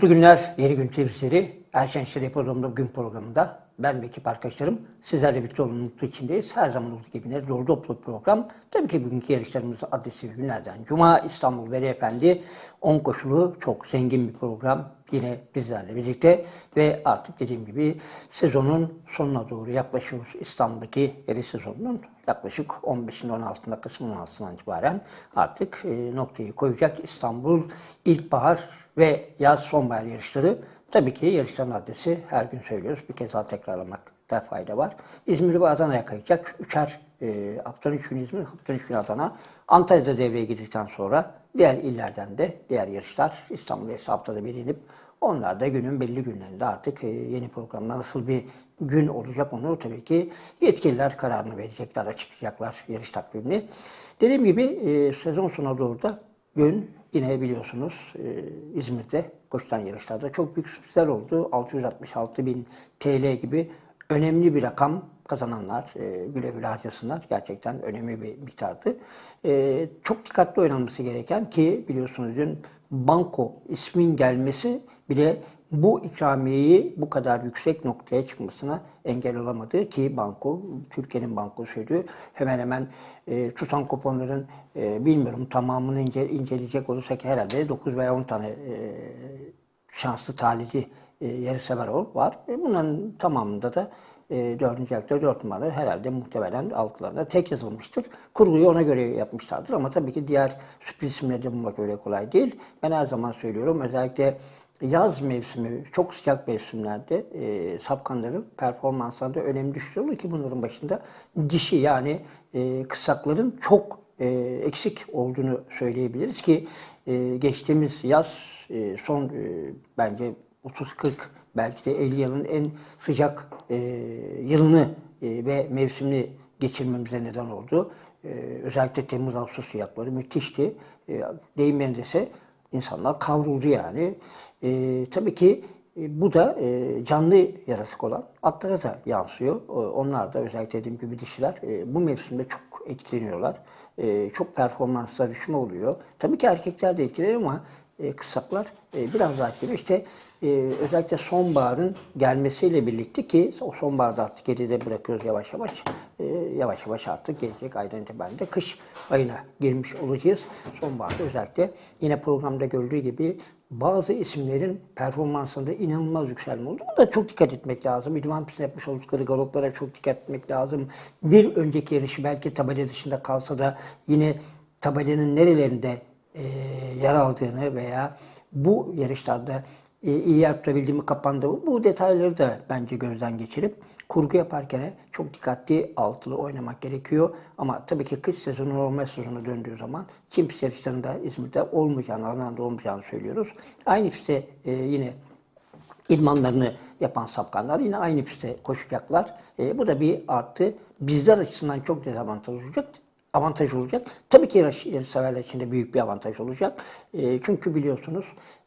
Mutlu günler, yeni gün temsilcileri. Erşen Şeref programında, gün programında ben ve ekip arkadaşlarım sizlerle birlikte olmanın mutlu içindeyiz. Her zaman olduğu gibi yine dolu dolu program. Tabii ki bugünkü yarışlarımızın adresi günlerden. Cuma İstanbul Veli Efendi 10 koşulu çok zengin bir program. Yine bizlerle birlikte ve artık dediğim gibi sezonun sonuna doğru yaklaşıyoruz. İstanbul'daki yarış sezonunun yaklaşık 15'inde 16'ında Kasım 16'sından itibaren artık e, noktayı koyacak İstanbul ilkbahar ve yaz sonbahar yarışları. Tabii ki yarışların adresi her gün söylüyoruz. Bir kez daha tekrarlamakta fayda var. İzmir ve Adana'ya kayacak. Üçer e, haftanın 3 günü İzmir, haftanın 3 günü Adana. Antalya'da devreye girdikten sonra diğer illerden de diğer yarışlar İstanbul'a haftada bir inip onlar da günün belli günlerinde artık e, yeni programda nasıl bir gün olacak onu tabii ki yetkililer kararını verecekler, açıklayacaklar yarış takvimini. Dediğim gibi e, sezon sonuna doğru da gün yine biliyorsunuz e, İzmir'de koşulan yarışlarda çok büyük sürprizler oldu. 666 bin TL gibi önemli bir rakam kazananlar e, güle güle harcasınlar. Gerçekten önemli bir miktardı. E, çok dikkatli oynanması gereken ki biliyorsunuz dün banko ismin gelmesi bile bu ikramiyeyi bu kadar yüksek noktaya çıkmasına engel olamadı ki banko, Türkiye'nin bankosuydu. Hemen hemen e, tutan kuponların e, bilmiyorum tamamını ince, inceleyecek olursak herhalde 9 veya 10 tane e, şanslı talihli e, yarışsever var. E, bunların tamamında da e, 4. ayakta 4 numara herhalde muhtemelen altlarında tek yazılmıştır. Kurguyu ona göre yapmışlardır ama tabii ki diğer sürpriz isimleri bulmak öyle kolay değil. Ben her zaman söylüyorum özellikle yaz mevsimi, çok sıcak mevsimlerde e, sapkanların performanslarında önemli düşüş olur ki bunların başında dişi yani e, kısakların çok e, eksik olduğunu söyleyebiliriz ki e, geçtiğimiz yaz e, son e, bence 30-40 belki de 50 yılın en sıcak e, yılını e, ve mevsimini geçirmemize neden oldu. E, özellikle Temmuz-Ağustos sıcakları müthişti. E, deyim insanlar kavruldu yani. E, tabii ki e, bu da e, canlı yaratık olan atlara da yansıyor. E, onlar da özellikle dediğim gibi dişiler e, bu mevsimde çok etkileniyorlar. E, çok performanslar düşme oluyor. Tabii ki erkekler de etkileniyor ama e, kısaklar e, biraz daha etkileniyor. İşte e, özellikle sonbaharın gelmesiyle birlikte ki o sonbaharda artık geride bırakıyoruz yavaş yavaş. E, yavaş yavaş artık gelecek aydan itibaren de kış ayına girmiş olacağız. Sonbaharda özellikle yine programda gördüğü gibi bazı isimlerin performansında inanılmaz yükselme oldu. Buna da çok dikkat etmek lazım. İdman pistinde yapmış oldukları galoplara çok dikkat etmek lazım. Bir önceki yarışı belki tabela dışında kalsa da yine tabelanın nerelerinde e, yer aldığını veya bu yarışlarda iyi yaptırabildiğimi kapandı. Bu detayları da bence gözden geçirip kurgu yaparken çok dikkatli altılı oynamak gerekiyor. Ama tabii ki kış sezonu normal sezonu döndüğü zaman Çin pist yarışlarında İzmir'de olmayacağını, Adana'da olmayacağını söylüyoruz. Aynı pistte e, yine idmanlarını yapan sapkanlar yine aynı pistte koşacaklar. E, bu da bir artı. Bizler açısından çok dezavantaj olacak avantaj olacak. Tabii ki yarış severler için de büyük bir avantaj olacak. E, çünkü biliyorsunuz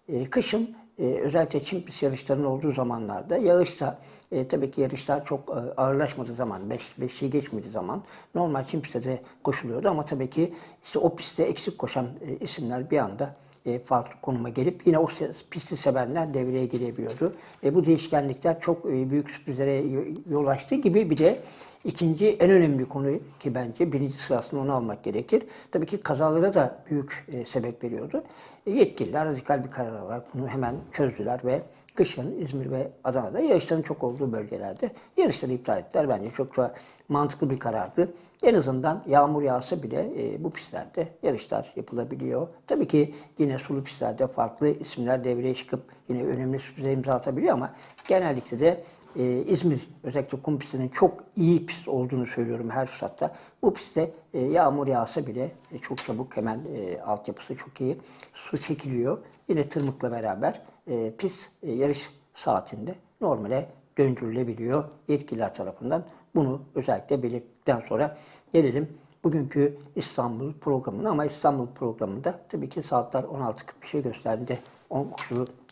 e, kışın e, Çin pist yarışlarının olduğu zamanlarda yarışta e, tabii ki yarışlar çok e, ağırlaşmadığı zaman, 5 beş, beşi geçmediği zaman normal Çin pistte koşuluyordu ama tabii ki işte o pistte eksik koşan e, isimler bir anda e, farklı konuma gelip yine o pisti sevenler devreye girebiliyordu. E, bu değişkenlikler çok e, büyük sürprizlere yol açtığı gibi bir de ikinci en önemli konu ki bence birinci sırasında onu almak gerekir. Tabii ki kazalara da büyük e, sebep veriyordu. Yetkililer radikal bir karar alarak bunu hemen çözdüler ve kışın İzmir ve Adana'da yarışların çok olduğu bölgelerde yarışları iptal ettiler. Bence çok da mantıklı bir karardı. En azından yağmur yağsa bile e, bu pistlerde yarışlar yapılabiliyor. Tabii ki yine sulu pistlerde farklı isimler devreye çıkıp yine önemli sürprize imza atabiliyor ama genellikle de e, İzmir özellikle kum pistinin çok iyi pist olduğunu söylüyorum her fırsatta. Bu pistte e, yağmur yağsa bile e, çok çabuk hemen e, altyapısı çok iyi. Su çekiliyor. Yine tırmıkla beraber e, pist e, yarış saatinde normale döndürülebiliyor yetkililer tarafından. Bunu özellikle belirttikten sonra gelelim bugünkü İstanbul programına ama İstanbul programında tabii ki saatler 16.45'e gösterdiğinde 10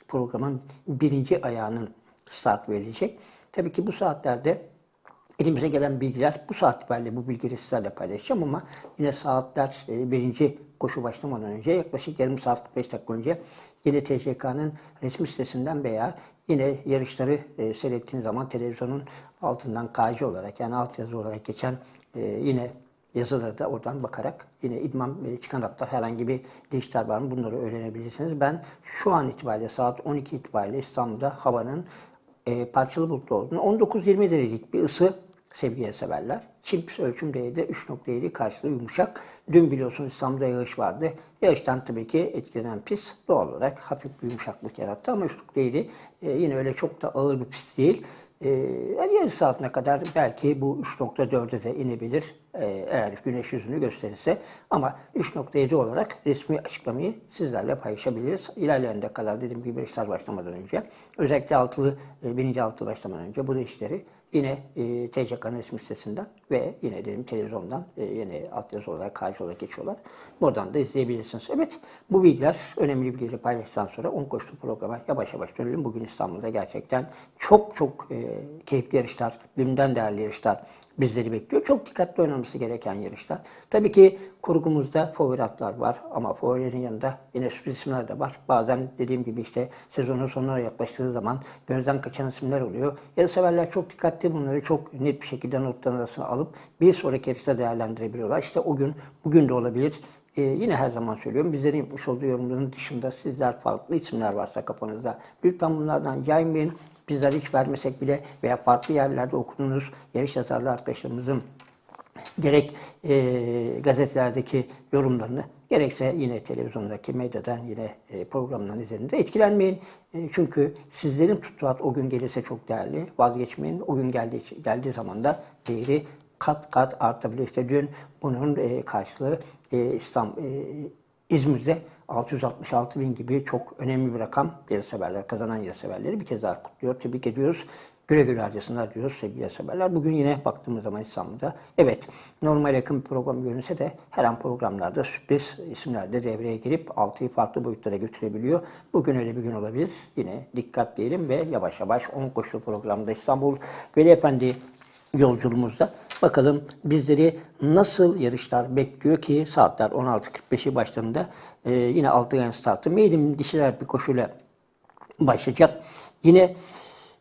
programın birinci ayağının start verilecek. Tabii ki bu saatlerde elimize gelen bilgiler bu saat itibariyle bu bilgileri sizlerle paylaşacağım ama yine saatler e, birinci koşu başlamadan önce yaklaşık yarım saat 45 dakika önce yine TCK'nın resmi sitesinden veya yine yarışları e, seyrettiğiniz zaman televizyonun altından KC olarak yani altyazı olarak geçen e, yine yazıları da oradan bakarak yine idman e, çıkan hatlar herhangi bir değişiklikler var mı bunları öğrenebilirsiniz. Ben şu an itibariyle saat 12 itibariyle İstanbul'da havanın e, parçalı bulutlu olduğunu 19-20 derecelik bir ısı sevgili severler. Çips ölçüm değeri de 3.7 karşılığı yumuşak. Dün biliyorsunuz İstanbul'da yağış vardı. Yağıştan tabii ki etkilenen pis doğal olarak hafif bir yumuşaklık yarattı ama 3.7 e, yine öyle çok da ağır bir pis değil. E, yani yarı saatine kadar belki bu 3.4'e de inebilir e, eğer güneş yüzünü gösterirse. Ama 3.7 olarak resmi açıklamayı sizlerle paylaşabiliriz. İlerleyen dakikalar dediğim gibi işler başlamadan önce özellikle altılı, e, birinci altılı başlamadan önce bu işleri yine e, TCK'nın resmi sitesinden ve yine dedim televizyondan e, yine altyazı olarak karşı olarak geçiyorlar. Buradan da izleyebilirsiniz. Evet bu bilgiler önemli bilgileri paylaştıktan sonra 10 koşulu programa yavaş yavaş dönelim. Bugün İstanbul'da gerçekten çok çok e, keyifli yarışlar, birbirinden değerli yarışlar bizleri bekliyor. Çok dikkatli oynanması gereken yarışlar. Tabii ki kurgumuzda favoritler var ama favorilerin yanında yine sürpriz isimler de var. Bazen dediğim gibi işte sezonun sonuna yaklaştığı zaman gözden kaçan isimler oluyor. Yarışseverler çok dikkatli bunları çok net bir şekilde notların arasına alıp bir sonraki yarışta değerlendirebiliyorlar. İşte o gün, bugün de olabilir. Ee, yine her zaman söylüyorum, bizlerin yapmış olduğu yorumların dışında sizler farklı isimler varsa kafanızda lütfen bunlardan yaymayın. Bizler hiç vermesek bile veya farklı yerlerde okuduğunuz yarış yazarlı arkadaşlarımızın gerek e, gazetelerdeki yorumlarını gerekse yine televizyondaki medyadan yine e, programların üzerinde etkilenmeyin. E, çünkü sizlerin tuttuğu o gün gelirse çok değerli. Vazgeçmeyin. O gün geldiği, geldiği zaman da değeri kat kat artabilir. İşte dün bunun e, karşılığı e, İstanbul, e, İzmir'de 666 bin gibi çok önemli bir rakam yarışseverler, kazanan yarışseverleri bir kez daha kutluyor. Tebrik ediyoruz. Güle güle harcasınlar diyoruz sevgili yarışseverler. Bugün yine baktığımız zaman İstanbul'da evet normal yakın bir program görünse de her an programlarda sürpriz isimler de devreye girip 6'yı farklı boyutlara götürebiliyor. Bugün öyle bir gün olabilir. Yine dikkat diyelim ve yavaş yavaş 10 koşulu programda İstanbul Veli Efendi yolculuğumuzda bakalım bizleri nasıl yarışlar bekliyor ki saatler 16.45'i başlarında e, yine altı yan startı meydim dişiler bir koşuyla başlayacak. Yine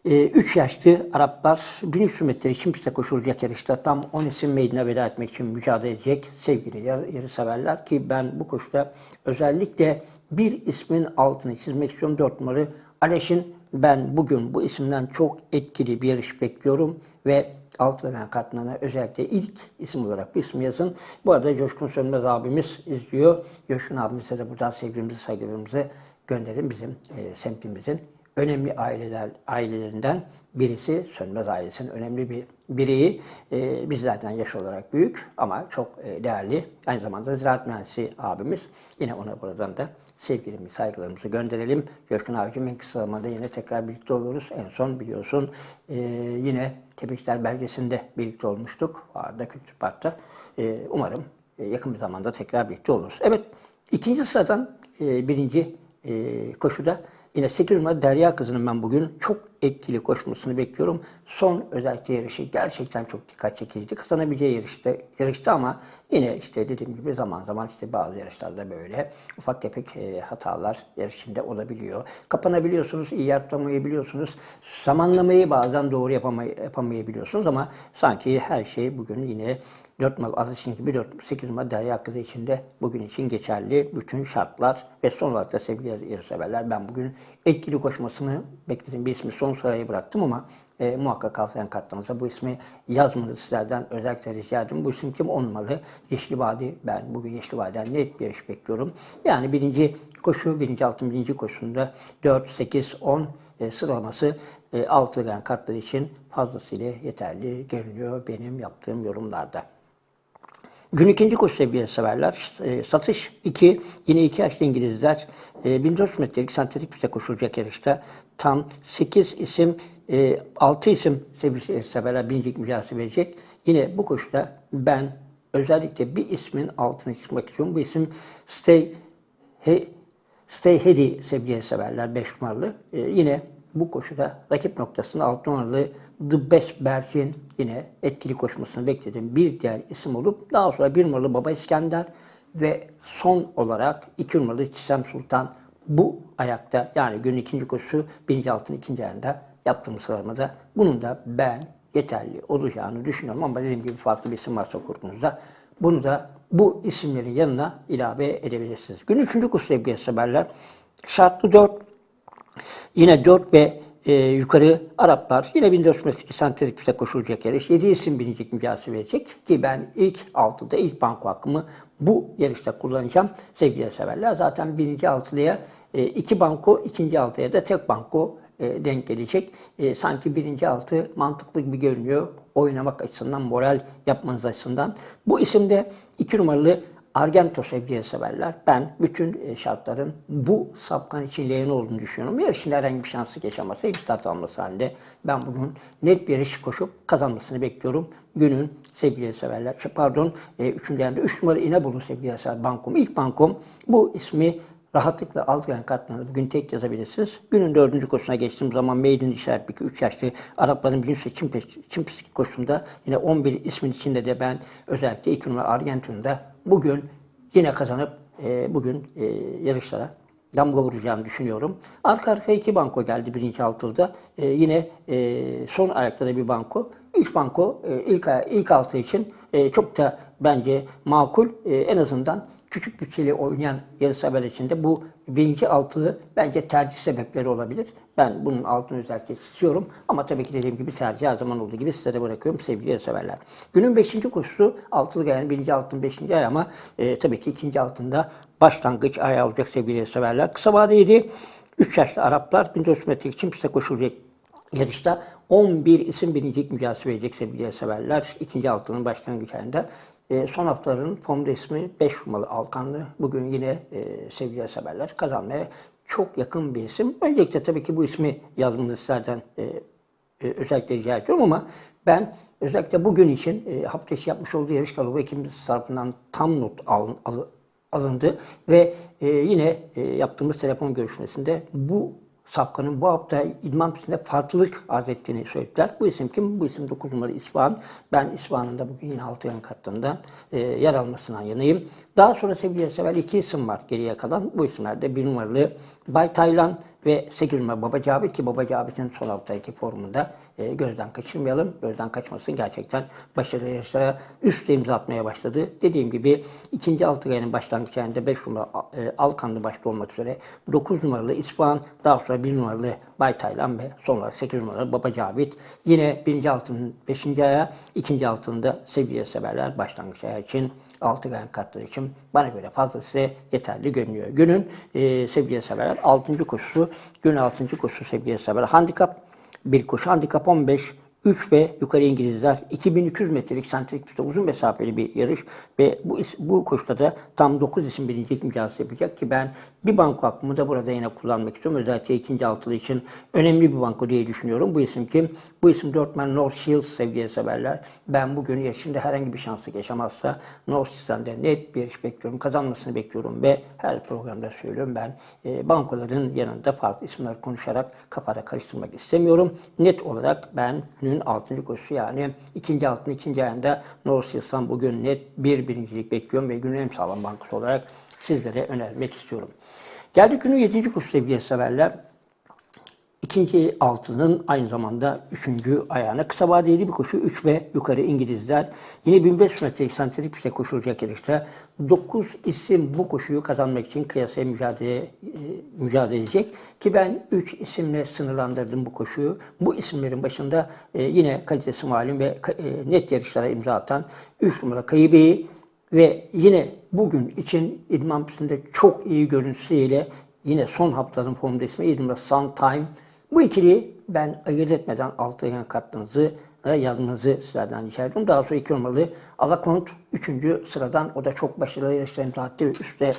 3 yaşlı Araplar 1300 metre için piste koşulacak yarışta tam 10 isim meydana veda etmek için mücadele edecek sevgili yarı severler ki ben bu koşuda özellikle bir ismin altını çizmek istiyorum. 4 numaralı Aleş'in ben bugün bu isimden çok etkili bir yarış bekliyorum ve alt veren katlarına özellikle ilk isim olarak bir isim yazın. Bu arada Coşkun Sönmez abimiz izliyor. Coşkun abimize de buradan sevgimizi, saygılarımızı gönderin bizim e, semtimizin önemli aileler ailelerinden birisi Sönmez ailesinin önemli bir bireyi. E, bizlerden yaş olarak büyük ama çok e, değerli. Aynı zamanda ziraat mühendisi abimiz. Yine ona buradan da sevgilimizi, saygılarımızı gönderelim. En kısa zamanda yine tekrar birlikte oluruz. En son biliyorsun e, yine Tebrikler belgesinde birlikte olmuştuk. Arda Kültür Park'ta. E, umarım e, yakın bir zamanda tekrar birlikte oluruz. Evet, ikinci sıradan e, birinci e, koşuda Yine 8 numara Derya Kızı'nın ben bugün çok etkili koşmasını bekliyorum. Son özellikle yarışı gerçekten çok dikkat çekiciydi. Kazanabileceği yarışta, yarıştı ama yine işte dediğim gibi zaman zaman işte bazı yarışlarda böyle ufak tefek e, hatalar yarışında olabiliyor. Kapanabiliyorsunuz, iyi yaptamayabiliyorsunuz. Zamanlamayı bazen doğru yapamay yapamayabiliyorsunuz ama sanki her şey bugün yine 4 numaralı Aziz gibi 4, 8 numaralı Derya Kızı için de bugün için geçerli bütün şartlar ve son olarak da sevgili yarışseverler ben bugün etkili koşmasını beklediğim bir ismi son sıraya bıraktım ama e, muhakkak kalsayan kartlarınıza bu ismi yazmanızı sizlerden özellikle rica ediyorum. Bu isim kim? olmalı? Yeşil Vadi. Ben bugün Yeşil Vadi'den net bir yarış bekliyorum. Yani birinci koşu, birinci altın birinci koşusunda 4, 8, 10 e, sıralaması e, altı kartlar için fazlasıyla yeterli görünüyor benim yaptığım yorumlarda. Gün ikinci koşu sevgili severler. E, satış 2. Yine 2 yaşlı İngilizler. E, 1400 metrelik sentetik piste koşulacak yarışta tam 8 isim, e, 6 isim sevgili severler birinci mücadelesi verecek. Yine bu koşuda ben özellikle bir ismin altını çıkmak istiyorum. Bu isim Stay, He, Stay Heady sevgili severler 5 numaralı. E, yine bu koşuda rakip noktasında 6 numaralı The Best Berfin yine etkili koşmasını beklediğim bir diğer isim olup daha sonra 1 numaralı Baba İskender ve son olarak 2 numaralı Çisem Sultan bu ayakta yani günün ikinci koşusu birinci altın ikinci ayında yaptığımız sıralamada bunun da ben yeterli olacağını düşünüyorum ama dediğim gibi farklı bir isim varsa kurgunuzda bunu da bu isimlerin yanına ilave edebilirsiniz. Günün üçüncü koşusu sevgili haberler. Şartlı 4 Yine 4 ve e, yukarı Araplar yine 1400 metreki sentetik piste koşulacak yarış. 7 isim birincilik mücadelesi verecek ki ben ilk 6'da ilk banko hakkımı bu yarışta kullanacağım sevgili severler. Zaten birinci altılıya e, iki banko, ikinci altıya da tek banko e, denk gelecek. E, sanki birinci altı mantıklı gibi görünüyor. Oynamak açısından, moral yapmanız açısından. Bu isimde iki numaralı Argento sevgili severler. Ben bütün e, şartların bu sapkan için lehine olduğunu düşünüyorum. Yarışın herhangi bir şansı ilk start alması halinde ben bugün net bir yarış koşup kazanmasını bekliyorum. Günün sevgili severler. Pardon, e, üçüncü yerde 3 numara İnebolu sevgili severler. Bankom, ilk bankom. Bu ismi rahatlıkla Altıgen kartlarını bugün tek yazabilirsiniz. Günün dördüncü koşusuna geçtiğim zaman Maiden işaret bir 3 yaşlı Arapların bilinçli çim, çim pislik koşusunda yine 11 ismin içinde de ben özellikle 2 numara Argentin'de bugün yine kazanıp e, bugün e, yarışlara damga vuracağını düşünüyorum. Arka arkaya iki banko geldi birinci altılda. E, yine e, son ayakta da bir banko. İlk banko e, ilk, ilk altı için e, çok da bence makul. E, en azından küçük bütçeli oynayan yarışsever için de bu birinci altılı bence tercih sebepleri olabilir. Ben bunun altını özellikle istiyorum. Ama tabii ki dediğim gibi tercih her zaman olduğu gibi size de bırakıyorum sevgili yarışseverler. Günün beşinci koşusu altılı yani birinci altın beşinci ay ama e, tabii ki ikinci altında başlangıç ayağı olacak sevgili yarışseverler. Kısa vadeydi. 3 yaşlı Araplar 1400 metre için piste koşulacak yarışta 11 isim birincilik mücadelesi verecek sevgili severler. İkinci altının başlangıç ayında. E, son haftaların formda ismi 5 numaralı Alkanlı. Bugün yine e, sevgili severler kazanmaya çok yakın bir isim. Öncelikle tabii ki bu ismi yazmanızı sizlerden e, e, özellikle rica ediyorum ama ben özellikle bugün için e, hafta içi yapmış olduğu yarış kalıbı ekibimiz tarafından tam not al, al, alındı ve e, yine e, yaptığımız telefon görüşmesinde bu Sapkan'ın bu hafta idman pistinde farklılık arz ettiğini söylediler. Bu isim kim? Bu isim 9 numaralı İsfahan. Ben İsfahan'ın da bugün yine 6 yan kattığından e, yer almasından yanayım. Daha sonra sevgili sever iki isim var geriye kalan. Bu isimlerde bir numaralı Bay Taylan ve 8 numara Baba Cabit ki Baba Cabit'in son haftaki formunda e, gözden kaçırmayalım. Gözden kaçmasın gerçekten başarılı yarışlara üst imza atmaya başladı. Dediğim gibi ikinci altı ayının başlangıç ayında 5 numara e, Alkanlı başta olmak üzere 9 numaralı İsfahan, daha sonra 1 numaralı Bay Taylan ve son olarak 8 numaralı Baba Cabit. Yine birinci altının 5. aya, ikinci altında seviye severler başlangıç ayağı için 6 gram katları için bana göre fazlası yeterli görünüyor. Günün e, sevgili severler 6. koşusu, gün 6. koşusu sevgili severler. Handikap bir koşu. Handikap 15, 3 ve yukarı İngilizler 2200 metrelik sentrik pistte uzun mesafeli bir yarış ve bu bu koşuda da tam 9 isim birincilik mücadelesi yapacak ki ben bir banko hakkımı da burada yine kullanmak istiyorum. Özellikle ikinci altılı için önemli bir banko diye düşünüyorum. Bu isim kim? Bu isim Dortmund North Shields sevgili severler. Ben bugün yaşında herhangi bir şansı yaşamazsa North Shields'ten de net bir iş bekliyorum. Kazanmasını bekliyorum ve her programda söylüyorum ben e, bankoların yanında farklı isimler konuşarak kafada karıştırmak istemiyorum. Net olarak ben günün 6. koşusu yani ikinci altın ikinci ayında North Shields'tan bugün net bir birincilik bekliyorum ve günün en sağlam bankosu olarak sizlere önermek istiyorum. Geldik günün 7. koşu sevgili severler. İkinci altının aynı zamanda üçüncü ayağına kısa vadeli bir koşu 3 ve yukarı İngilizler. Yine 1500 metre eksanterik piste koşulacak yarışta 9 isim bu koşuyu kazanmak için kıyasaya mücadele, e, mücadele edecek. Ki ben 3 isimle sınırlandırdım bu koşuyu. Bu isimlerin başında e, yine kalitesi malum ve e, net yarışlara imza atan 3 numara Kayıbeyi ve yine bugün için idman pistinde çok iyi görüntüsüyle yine son haftanın formda ismi İdim'de Sun Time. Bu ikiliyi ben ayırt etmeden altı yan kattığınızı yazmanızı sizlerden rica ediyorum. Daha sonra iki numaralı Alakont üçüncü sıradan o da çok başarılı yarışlar imza attı üstte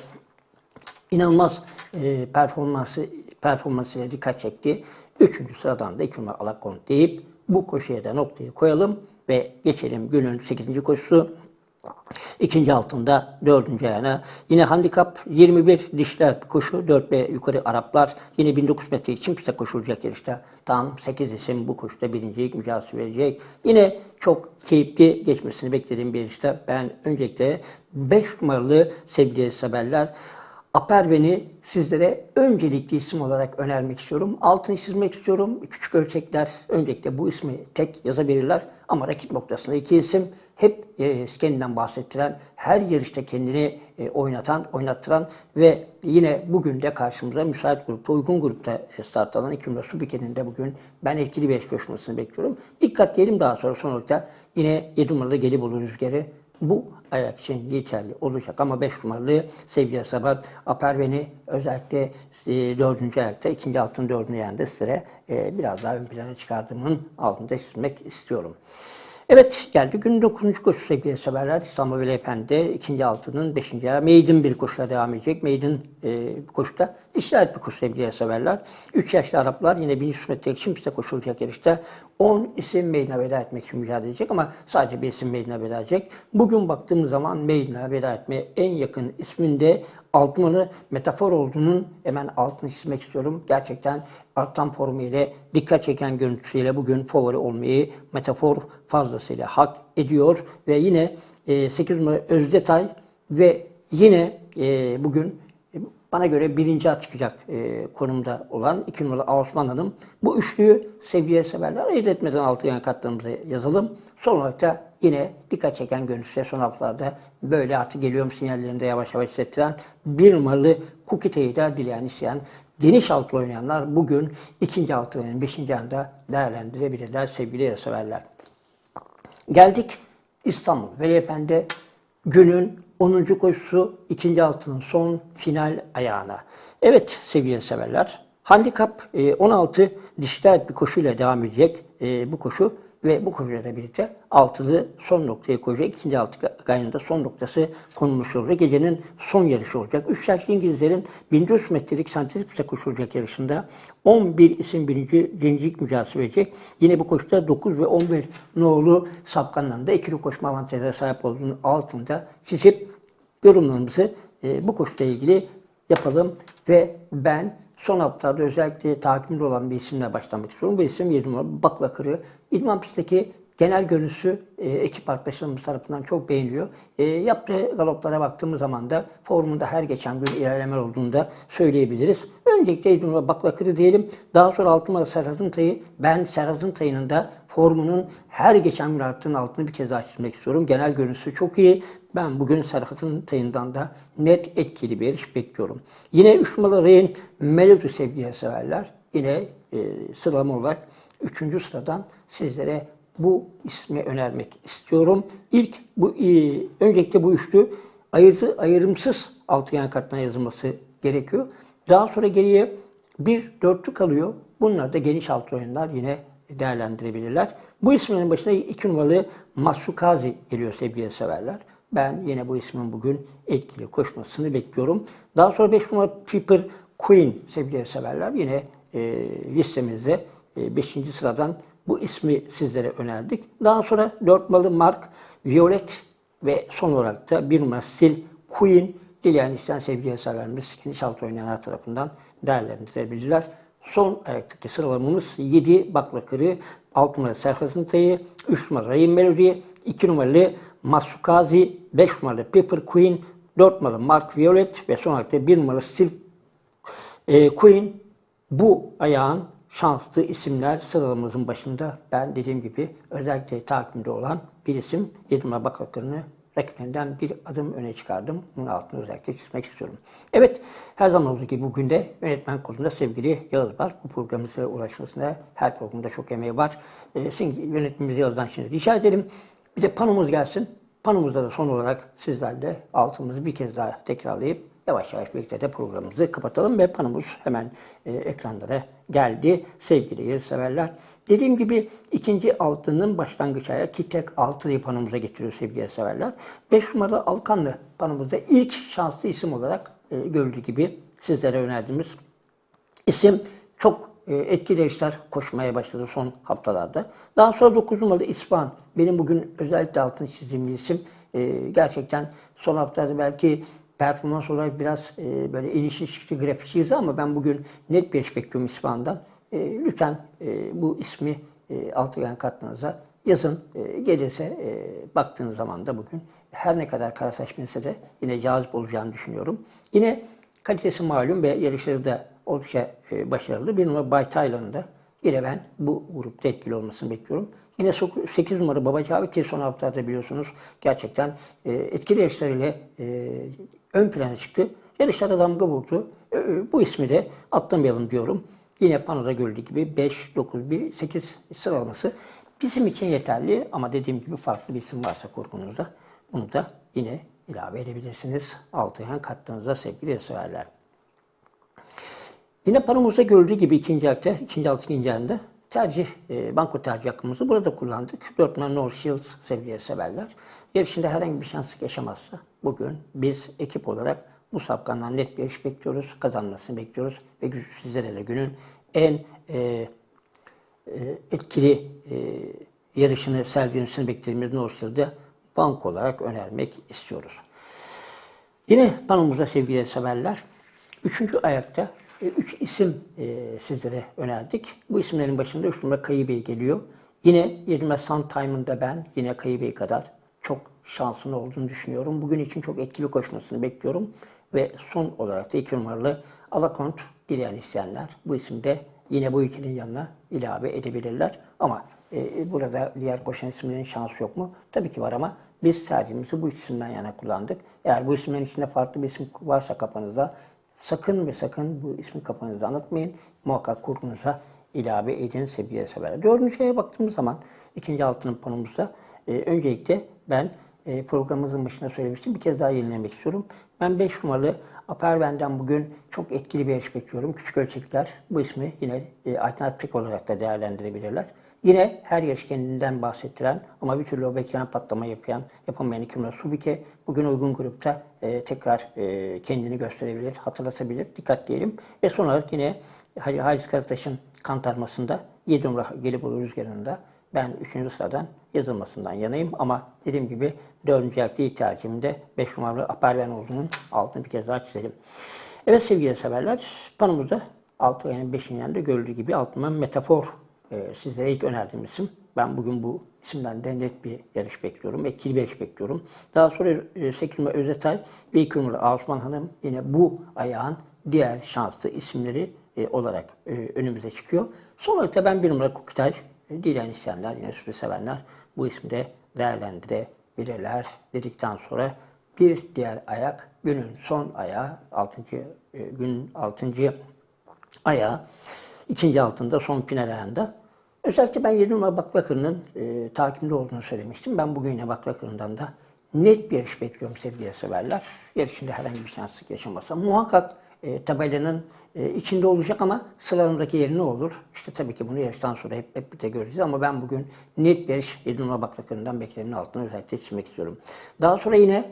inanılmaz e, performansı performansıyla dikkat çekti. Üçüncü sıradan da iki numaralı Alakont deyip bu koşuya da noktayı koyalım ve geçelim günün sekizinci koşusu. İkinci altında dördüncü ayağına. Yine handikap 21 dişler koşu 4 ve yukarı Araplar. Yine 1900 metre için piste koşulacak yarışta. Tam 8 isim bu koşuda birincilik mücadelesi verecek. Yine çok keyifli geçmesini beklediğim bir yarışta ben öncelikle 5 numaralı sevgili haberler Aperven'i sizlere öncelikli isim olarak önermek istiyorum. Altını çizmek istiyorum. Küçük ölçekler öncelikle bu ismi tek yazabilirler. Ama rakip noktasında iki isim hep e, kendinden bahsettiren, her yarışta kendini e, oynatan, oynattıran ve yine bugün de karşımıza müsait grupta, uygun grupta e, start alan iki numara Subike'nin de bugün ben etkili bir eş koşmasını bekliyorum. Dikkat diyelim daha sonra son olarak yine 7 numaralı Gelibolu Rüzgarı bu ayak için yeterli olacak ama 5 numaralı sevgili Sabat Aperven'i özellikle e, 4. ayakta ikinci altın 4. yanında size e, biraz daha ön plana çıkardığımın altında çizmek istiyorum. Evet geldi günün 9. koşu sevgili severler. İstanbul Veli Efendi ikinci altının 5. ayağı. Maiden bir koşuda devam edecek. Maiden e, koşuda işaret bir koşu sevgili severler. 3 yaşlı Araplar yine 1100 metre için piste koşulacak yarışta 10 isim Maiden'a veda etmek için mücadele edecek ama sadece bir isim Maiden'a veda edecek. Bugün baktığımız zaman Maiden'a veda etmeye en yakın isminde Altman'ı metafor olduğunun hemen altını çizmek istiyorum. Gerçekten artan formu dikkat çeken görüntüsüyle bugün favori olmayı metafor fazlasıyla hak ediyor. Ve yine e, 8 numara Özdetay ve yine e, bugün bana göre birinci at çıkacak e, konumda olan 2 numaralı Osman Hanım. Bu üçlüyü seviye severler ayırt etmeden altı yan katlarımıza yazalım. Son olarak da yine dikkat çeken görüntüsü son haftalarda böyle artık geliyorum sinyallerinde yavaş yavaş hissettiren bir numaralı Kukite'yi de dileyen isteyen geniş altı oynayanlar bugün ikinci altının beşinci anda değerlendirebilirler sevgili yarışseverler. Geldik İstanbul Veli Efendi günün 10. koşusu ikinci altının son final ayağına. Evet sevgili severler. Handikap 16 dişler bir koşuyla devam edecek e, bu koşu ve bu koşuyla birlikte altılı son noktaya koyacak. İkinci altı gayrında son noktası konulmuş olacak. Gecenin son yarışı olacak. Üç yaşlı İngilizlerin 1400 metrelik sentetik koşulacak yarışında 11 isim birinci, birincilik mücadelesi verecek. Yine bu koşuda 9 ve 11 nolu sapkanların da ikili koşma avantajına sahip olduğunun altında çizip yorumlarımızı e, bu koşuyla ilgili yapalım ve ben son haftalarda özellikle takipte olan bir isimle başlamak istiyorum. Bu isim 7 numara Baklakırı. İdman pistteki genel görüntüsü e, ekip arkadaşlarımız tarafından çok beğeniliyor. E, yaptığı galoplara baktığımız zaman da formunda her geçen gün ilerleme olduğunu da söyleyebiliriz. Öncelikle 7 numara Baklakırı diyelim. Daha sonra 6 numara Serhat'ın tayı. Ben Serhat'ın tayının da formunun her geçen gün arttığının altını bir kez daha çizmek istiyorum. Genel görüntüsü çok iyi. Ben bugün Serhat'ın tayından da net etkili bir yarış bekliyorum. Yine 3 numaralı Reyn Melody sevgiye severler. Yine e, sıralama olarak 3. sıradan sizlere bu ismi önermek istiyorum. İlk bu e, öncelikle bu üçlü ayırtı, ayrımsız altıgen katına yazılması gerekiyor. Daha sonra geriye bir dörtlü kalıyor. Bunlar da geniş altı oyunlar yine değerlendirebilirler. Bu ismin başına iki numaralı Masukazi geliyor sevgili severler. Ben yine bu ismin bugün etkili koşmasını bekliyorum. Daha sonra 5 numara Piper Queen sevgili severler. Yine e, listemizde 5. E, sıradan bu ismi sizlere önerdik. Daha sonra 4 numaralı Mark Violet ve son olarak da 1 numara Sil Queen dileyen isteyen sevgili severlerimiz geniş alt oynayanlar tarafından değerlendirebilirler. Son ayaktaki sıralamamız 7 Baklakırı, 6 numara Serhat'ın Tayı, 3 numara Rain Melody, 2 numaralı Masukazi, 5 numaralı Pepper Queen, 4 numaralı Mark Violet ve son olarak da 1 numaralı Silk e, Queen bu ayağın şanslı isimler sıralamamızın başında. Ben dediğim gibi özellikle takimde olan bir isim 7 numara Baklakırı'nı rakiplerinden bir adım öne çıkardım. Bunun altını özellikle çizmek istiyorum. Evet, her zaman olduğu gibi bugün de yönetmen kolunda sevgili Yağız var. Bu programımıza ulaşmasında her programda çok emeği var. E, yönetmenimiz Yağız'dan şimdi rica edelim. Bir de panomuz gelsin. Panomuzda da son olarak sizlerle altımızı bir kez daha tekrarlayıp yavaş yavaş birlikte de programımızı kapatalım ve panomuz hemen e, ekranlara geldi. Sevgili severler. Dediğim gibi ikinci altının başlangıç ayağı ki tek altıyı panomuza getiriyor sevgili severler. 5 numaralı Alkanlı panomuzda ilk şanslı isim olarak e, görüldüğü gibi sizlere önerdiğimiz isim çok e, etkili işler koşmaya başladı son haftalarda. Daha sonra 9 numaralı İsfahan. Benim bugün özellikle altını çizdiğim bir isim. e, gerçekten son haftalarda belki performans olarak biraz e, böyle inişli çıktı grafikçiyiz ama ben bugün net bir bekliyorum İsfahan'dan. E, lütfen bu ismi altıgen kartınıza yazın. E, gelirse baktığınız zaman da bugün her ne kadar karasaçmense de yine cazip olacağını düşünüyorum. Yine kalitesi malum ve yarışları da oldukça e, başarılı. Bir numara Bay Taylan'ın da yine ben bu grupta etkili olmasını bekliyorum. Yine 8 numara Baba Cavit ki son haftalarda biliyorsunuz gerçekten e, etkili yarışlarıyla e, ön plana çıktı. Yarışlara damga vurdu. Bu ismi de atlamayalım diyorum. Yine panoda gördüğü gibi 5, 9, 1, 8 sıralaması bizim için yeterli ama dediğim gibi farklı bir isim varsa kurgunuzda bunu da yine ilave edebilirsiniz. Altıgen kattığınızda sevgili severler. Yine paramızda gördüğü gibi ikinci akta, ikinci altı ayında tercih, e, banko tercih hakkımızı burada kullandık. Dört numara North Shields sevgili severler. Yarışında herhangi bir şanslık yaşamazsa bugün biz ekip olarak bu sapkandan net bir iş bekliyoruz, kazanmasını bekliyoruz ve sizlere de günün en e, e, etkili e, yarışını sergilemesini beklediğimiz North Shield'ı bank olarak önermek istiyoruz. Yine panomuzda sevgili severler, üçüncü ayakta üç isim e, sizlere önerdik. Bu isimlerin başında üç numara Kayı Bey geliyor. Yine Yedime Sun Time'ında ben yine Kayı Bey kadar çok şanslı olduğunu düşünüyorum. Bugün için çok etkili koşmasını bekliyorum. Ve son olarak da iki numaralı Alakont dileyen isteyenler bu isimde yine bu ikilinin yanına ilave edebilirler. Ama e, burada diğer koşan isimlerin şansı yok mu? Tabii ki var ama biz tercihimizi bu isimden yana kullandık. Eğer bu isimlerin içinde farklı bir isim varsa kafanızda sakın ve sakın bu ismi kafanızda anlatmayın. Muhakkak kurgunuza ilave edin sevgili severler. Dördüncü şeye baktığımız zaman ikinci altının panomuzda e, öncelikle ben e, programımızın başında söylemiştim. Bir kez daha yenilemek istiyorum. Ben 5 numaralı Aperven'den bugün çok etkili bir yarış bekliyorum. Küçük ölçekler bu ismi yine e, alternatif olarak da değerlendirebilirler. Yine her yaş kendinden bahsettiren ama bir türlü o beklenen patlama yapan, yapamayan iki numara Subike bugün uygun grupta e, tekrar e, kendini gösterebilir, hatırlatabilir. Dikkat diyelim. Ve son olarak yine Halis Karataş'ın kantarmasında 7 numara Gelibolu Rüzgarı'nda ben 3. sıradan yazılmasından yanayım. Ama dediğim gibi 4. ayakta ihtiyacımda 5 numaralı Aperven olduğunun altını bir kez daha çizelim. Evet sevgili severler, panomuzda 6 yani 5. yanında görüldüğü gibi altına metafor e, sizlere ilk önerdiğim isim. Ben bugün bu isimden de net bir yarış bekliyorum. Etkili bir yarış bekliyorum. Daha sonra e, 8 numara Özetay ve 2 numara Osman Hanım yine bu ayağın diğer şanslı isimleri e, olarak e, önümüze çıkıyor. Son olarak ben bir numara Kukitay, e, dileyen isteyenler, yine sürü sevenler bu ismi de değerlendirebilirler dedikten sonra bir diğer ayak günün son ayağı, 6. E, gün 6. ayağı, ikinci altında son final ayağında Özellikle ben 7 numara Baklakırı'nın e, takimde olduğunu söylemiştim. Ben bugün yine Baklakırı'ndan da net bir yarış bekliyorum sevgili severler. Yarışında herhangi bir şanslık yaşamasa. Muhakkak e, tabelanın e, içinde olacak ama sıralarındaki yeri ne olur? İşte tabii ki bunu yarıştan sonra hep, hep birlikte göreceğiz ama ben bugün net bir yarış 7 numara Baklakırı'ndan beklenenin altına özellikle çizmek istiyorum. Daha sonra yine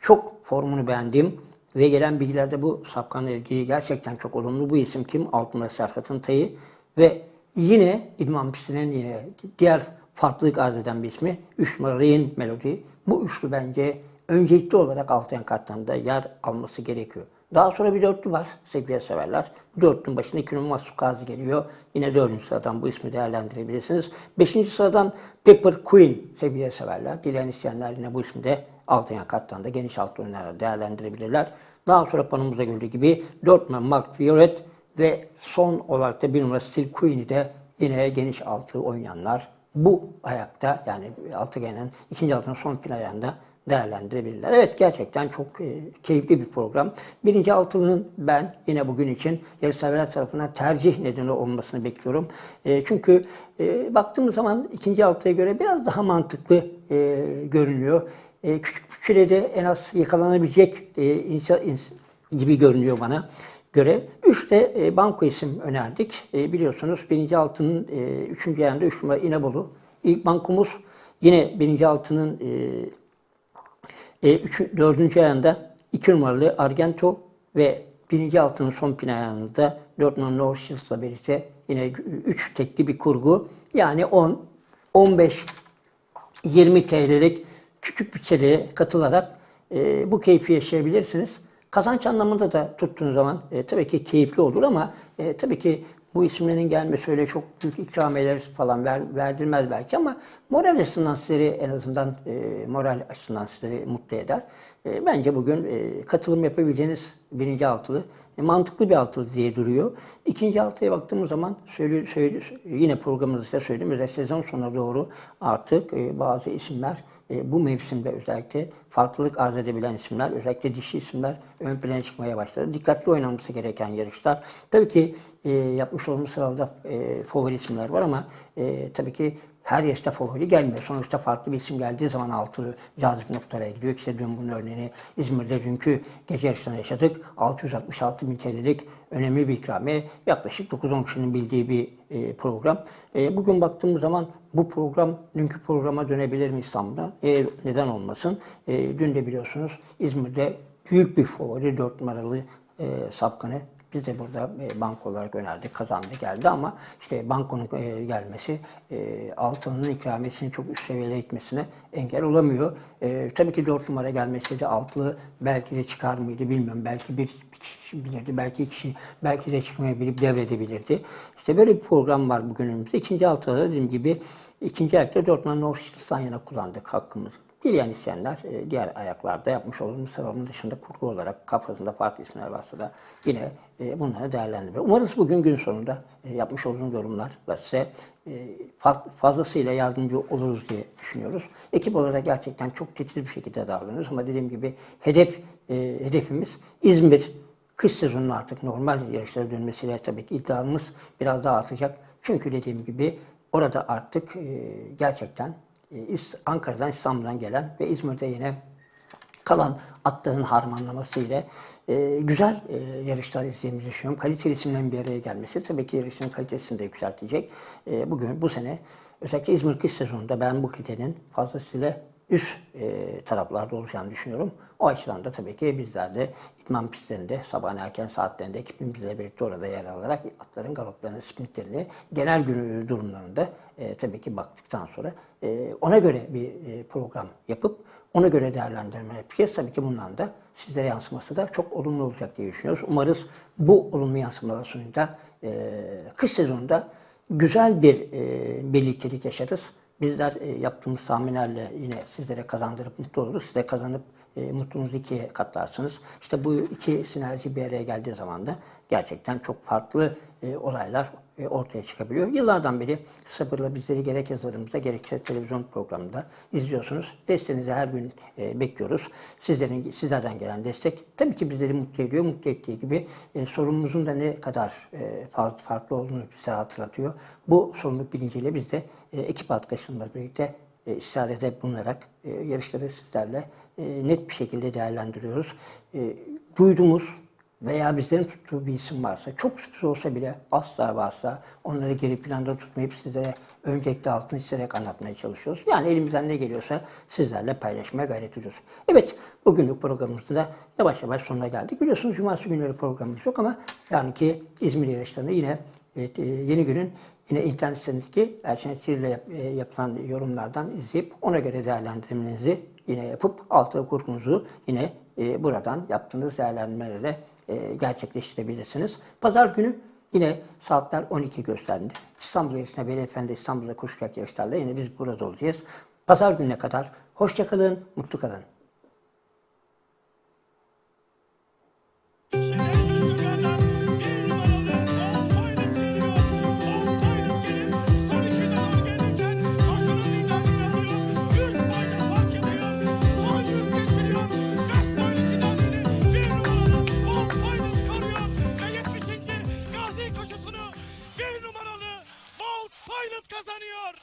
çok formunu beğendiğim ve gelen bilgilerde bu sapkanla ilgili gerçekten çok olumlu bu isim kim? Altınlar Serhat'ın tayı ve Yine İmam yine diğer farklılık arz eden bir ismi 3 numara Rain Melody. Bu üçlü bence öncelikli olarak Altıyan kartlarında yer alması gerekiyor. Daha sonra bir dörtlü var sevgili severler. Dörtlünün başında iki numara Sukazi geliyor. Yine dördüncü sıradan bu ismi değerlendirebilirsiniz. Beşinci sıradan Pepper Queen sevgili severler. Dileyen isteyenler yine bu ismi de Altıyan kartlarında geniş alt oyunlarla değerlendirebilirler. Daha sonra panımıza gördüğü gibi dört Mark Fioret ve son olarak da bir numara Steel Queen'i de yine geniş altı oynayanlar bu ayakta yani altıgenin ikinci altının son pil ayağında değerlendirebilirler. Evet gerçekten çok e, keyifli bir program. Birinci altının ben yine bugün için yarışseverler tarafından tercih nedeni olmasını bekliyorum. E, çünkü e, baktığımız zaman ikinci altıya göre biraz daha mantıklı görünüyor. Küçük bir sürede en az yakalanabilecek gibi görünüyor bana göre. Üç de e, banko isim önerdik. E, biliyorsunuz birinci altının e, üçüncü ayağında üç numara İnebolu. İlk bankomuz yine birinci altının e, e, üç, dördüncü ayağında iki numaralı Argento ve birinci altının son pin ayağında dört numaralı North birlikte yine üç tekli bir kurgu. Yani 10, 15, 20 TL'lik küçük bütçeliğe katılarak e, bu keyfi yaşayabilirsiniz. Kazanç anlamında da tuttuğunuz zaman e, tabii ki keyifli olur ama e, tabii ki bu isimlerin gelmesi öyle çok büyük ikramiyeler falan ver, verdirmez belki ama moral açısından sizleri en azından e, moral açısından sizleri mutlu eder. E, bence bugün e, katılım yapabileceğiniz birinci altılı e, mantıklı bir altılı diye duruyor. İkinci altıya baktığımız zaman söyle, söyle, yine programımızda. Özellikle sezon sonuna doğru artık e, bazı isimler bu mevsimde özellikle farklılık arz edebilen isimler, özellikle dişi isimler ön plana çıkmaya başladı. Dikkatli oynanması gereken yarışlar. Tabii ki e, yapmış olduğumuz sırada e, favori isimler var ama e, tabii ki her yaşta favori gelmiyor. Sonuçta farklı bir isim geldiği zaman altı cazip noktalara gidiyor. İşte dün bunun örneğini İzmir'de dünkü gece yarışlarında yaşadık. 666 bin TL'lik önemli bir ikramiye yaklaşık 9-10 kişinin bildiği bir e, program. E, bugün baktığımız zaman bu program dünkü programa dönebilir mi İstanbul'da? E, neden olmasın? E, dün de biliyorsunuz İzmir'de büyük bir favori 4 numaralı e, Sapkan'ı biz de burada e, bank olarak önerdik, kazandı geldi ama işte bankonun e, gelmesi e, altının ikramiyesini çok üst seviyeye gitmesine engel olamıyor. Tabii ki 4 numara gelmesi de altılı belki de çıkar mıydı bilmiyorum. Belki bir, kişi bilirdi, belki iki kişi belki de çıkmayabilir, devredebilirdi. İşte böyle bir program var bugün önümüzde. İkinci altıda dediğim gibi ikinci ayakta 4 numara Norşistan yana kullandık hakkımızı. Dileyen isteyenler e, diğer ayaklarda yapmış olduğumuz sıralamanın dışında kurgu olarak kafasında farklı isimler varsa da yine e, bunları değerlendirir. Umarız bugün gün sonunda e, yapmış olduğumuz yorumlarla size fazlasıyla yardımcı oluruz diye düşünüyoruz. Ekip olarak gerçekten çok titiz bir şekilde davranıyoruz ama dediğim gibi hedef hedefimiz İzmir kış sezonunun artık normal yarışlara dönmesiyle tabii ki iddiamız biraz daha artacak. Çünkü dediğim gibi orada artık gerçekten Ankara'dan İstanbul'dan gelen ve İzmir'de yine kalan atların harmanlaması ile e, güzel e, yarışlar izleyeceğimizi düşünüyorum. Kaliteli isimlerin bir araya gelmesi tabii ki yarışın kalitesini de yükseltecek. E, bugün bu sene özellikle İzmir kış sezonunda ben bu kriterin fazlasıyla üst e, taraflarda olacağını düşünüyorum. O açıdan da tabii ki bizler de idman pistlerinde sabahın erken saatlerinde ekibimizle birlikte orada yer alarak atların galoplarını, sprintlerini, genel gün durumlarında e, tabii ki baktıktan sonra e, ona göre bir e, program yapıp ona göre değerlendirme yapacağız. Tabii ki bundan da sizlere yansıması da çok olumlu olacak diye düşünüyoruz. Umarız bu olumlu yansımalar sonunda e, kış sezonunda güzel bir e, birliktelik yaşarız. Bizler e, yaptığımız tahminlerle yine sizlere kazandırıp mutlu oluruz. Size kazanıp e, mutluluğunuzu ikiye katlarsınız. İşte bu iki sinerji bir araya geldiği zaman da gerçekten çok farklı e, olaylar e, ortaya çıkabiliyor. Yıllardan beri sabırla bizleri gerek yazılarımızda gerekse televizyon programında izliyorsunuz. Desteğinizi her gün e, bekliyoruz. Sizlerin sizlerden gelen destek tabii ki bizleri mutlu ediyor. Mutlu ettiği gibi e, sorumluluğun da ne kadar e, farklı, farklı olduğunu bize hatırlatıyor. Bu sorumluluk bilinciyle biz de e, ekip arkadaşlarımızla birlikte e, istihadede bulunarak e, yarışları sizlerle e, net bir şekilde değerlendiriyoruz. E, duyduğumuz veya bizlerin tuttuğu bir isim varsa, çok sürpriz olsa bile asla ve asla onları geri planda tutmayıp sizlere öncelikle altını çizerek anlatmaya çalışıyoruz. Yani elimizden ne geliyorsa sizlerle paylaşmaya gayret ediyoruz. Evet, bugünlük programımızda da yavaş yavaş sonuna geldik. Biliyorsunuz cumartesi günleri programımız yok ama yarınki İzmir yarışlarını yine evet, e, yeni günün yine internet sitesindeki Erşen Sir'le e, yapılan yorumlardan izleyip ona göre değerlendirmenizi yine yapıp altı kurgunuzu yine e, buradan yaptığınız değerlendirmelerle e, gerçekleştirebilirsiniz. Pazar günü yine saatler 12 gösterdi. İstanbul yarışına Beyefendi İstanbul'da koşacak yarışlarla yine biz burada olacağız. Pazar gününe kadar hoşçakalın, mutlu kalın. Barut kazanıyor.